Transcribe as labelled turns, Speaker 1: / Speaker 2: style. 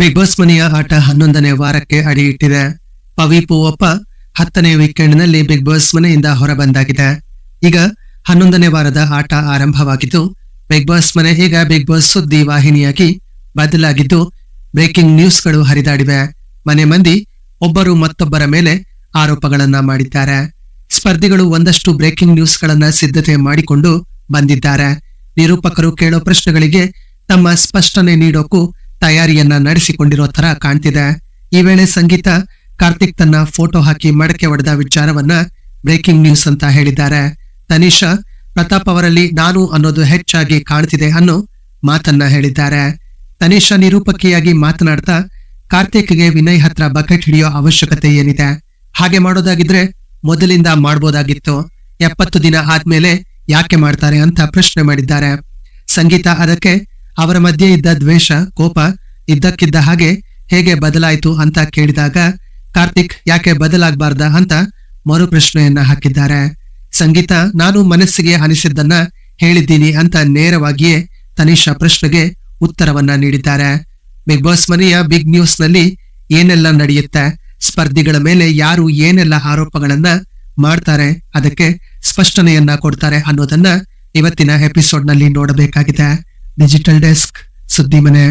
Speaker 1: Big Boss ಮನೆಯ ಆಟ ಹನ್ನೊಂದನೇ ವಾರಕ್ಕೆ ಅಡಿಯಿಟ್ಟಿದೆ ಪವಿ ಪೂವಪ್ಪ ಹತ್ತನೇ ವೀಕೆಂಡ್ನಲ್ಲಿ ಬಿಗ್ ಬಾಸ್ ಮನೆಯಿಂದ ಹೊರಬಂದಾಗಿದೆ. ಈಗ ಹನ್ನೊಂದನೇ ವಾರದ ಆಟ ಆರಂಭವಾಗಿದ್ದು, ಬಿಗ್ ಬಾಸ್ ಮನೆ ಈಗ ಬಿಗ್ ಬಾಸ್ ಸುದ್ದಿ ವಾಹಿನಿಯಾಗಿ ಬದಲಾಗಿದ್ದು, ಬ್ರೇಕಿಂಗ್ ನ್ಯೂಸ್ಗಳು ಹರಿದಾಡಿವೆ. ಮನೆ ಮಂದಿ ಒಬ್ಬರು ಮತ್ತೊಬ್ಬರ ಮೇಲೆ ಆರೋಪಗಳನ್ನ ಮಾಡಿದ್ದಾರೆ. ಸ್ಪರ್ಧಿಗಳು ಒಂದಷ್ಟು ಬ್ರೇಕಿಂಗ್ ನ್ಯೂಸ್ಗಳನ್ನ ಸಿದ್ಧತೆ ಮಾಡಿಕೊಂಡು ಬಂದಿದ್ದಾರೆ. ನಿರೂಪಕರು ಕೇಳೋ ಪ್ರಶ್ನೆಗಳಿಗೆ ತಮ್ಮ ಸ್ಪಷ್ಟನೆ ನೀಡೋಕು ತಯಾರಿಯನ್ನ ನಡೆಸಿಕೊಂಡಿರೋ ತರ ಕಾಣ್ತಿದೆ. ಈ ವೇಳೆ ಸಂಗೀತ ಕಾರ್ತಿಕ್ ತನ್ನ ಫೋಟೋ ಹಾಕಿ ಮಡಕೆ ಒಡೆದ ವಿಚಾರವನ್ನ ಬ್ರೇಕಿಂಗ್ ನ್ಯೂಸ್ ಅಂತ ಹೇಳಿದ್ದಾರೆ. ತನಿಷಾ, ಪ್ರತಾಪ್ ಅವರಲ್ಲಿ ನಾನು ಅನ್ನೋದು ಹೆಚ್ಚಾಗಿ ಕಾಣ್ತಿದೆ ಅನ್ನೋ ಮಾತನ್ನ ಹೇಳಿದ್ದಾರೆ. ತನಿಷಾ ನಿರೂಪಕಿಯಾಗಿ ಮಾತನಾಡ್ತಾ, ಕಾರ್ತಿಕ್ಗೆ ವಿನಯ್ ಹತ್ರ ಬಕೆಟ್ ಹಿಡಿಯೋ ಅವಶ್ಯಕತೆ ಏನಿದೆ? ಹಾಗೆ ಮಾಡೋದಾಗಿದ್ರೆ ಮೊದಲಿಂದ ಮಾಡ್ಬೋದಾಗಿತ್ತು. ಎಪ್ಪತ್ತು ದಿನ ಆದ್ಮೇಲೆ ಯಾಕೆ ಮಾಡ್ತಾರೆ ಅಂತ ಪ್ರಶ್ನೆ ಮಾಡಿದ್ದಾರೆ. ಸಂಗೀತ ಅದಕ್ಕೆ ಅವರ ಮಧ್ಯೆ ಇದ್ದ ದ್ವೇಷ, ಕೋಪ ಇದ್ದಕ್ಕಿದ್ದ ಹಾಗೆ ಹೇಗೆ ಬದಲಾಯಿತು ಅಂತ ಕೇಳಿದಾಗ, ಕಾರ್ತಿಕ್ ಯಾಕೆ ಬದಲಾಗಬಾರ್ದ ಅಂತ ಮರು ಪ್ರಶ್ನೆಯನ್ನ ಹಾಕಿದ್ದಾರೆ. ಸಂಗೀತ, ನಾನು ಮನಸ್ಸಿಗೆ ಅನಿಸಿದ್ದನ್ನ ಹೇಳಿದ್ದೀನಿ ಅಂತ ನೇರವಾಗಿಯೇ ತನಿಷಾ ಪ್ರಶ್ನೆಗೆ ಉತ್ತರವನ್ನ ನೀಡಿದ್ದಾರೆ. ಬಿಗ್ ಬಾಸ್ ಮನೆಯ ಬಿಗ್ ನ್ಯೂಸ್ನಲ್ಲಿ ಏನೆಲ್ಲ ನಡೆಯುತ್ತೆ, ಸ್ಪರ್ಧಿಗಳ ಮೇಲೆ ಯಾರು ಏನೆಲ್ಲ ಆರೋಪಗಳನ್ನ ಮಾಡ್ತಾರೆ, ಅದಕ್ಕೆ ಸ್ಪಷ್ಟನೆಯನ್ನ ಕೊಡ್ತಾರೆ ಅನ್ನೋದನ್ನ ಇವತ್ತಿನ ಎಪಿಸೋಡ್ನಲ್ಲಿ ನೋಡಬೇಕಾಗಿದೆ. ಡಿಜಿಟಲ್ ಡೆಸ್ಕ್ ಸುದ್ದಿ ಮನೆ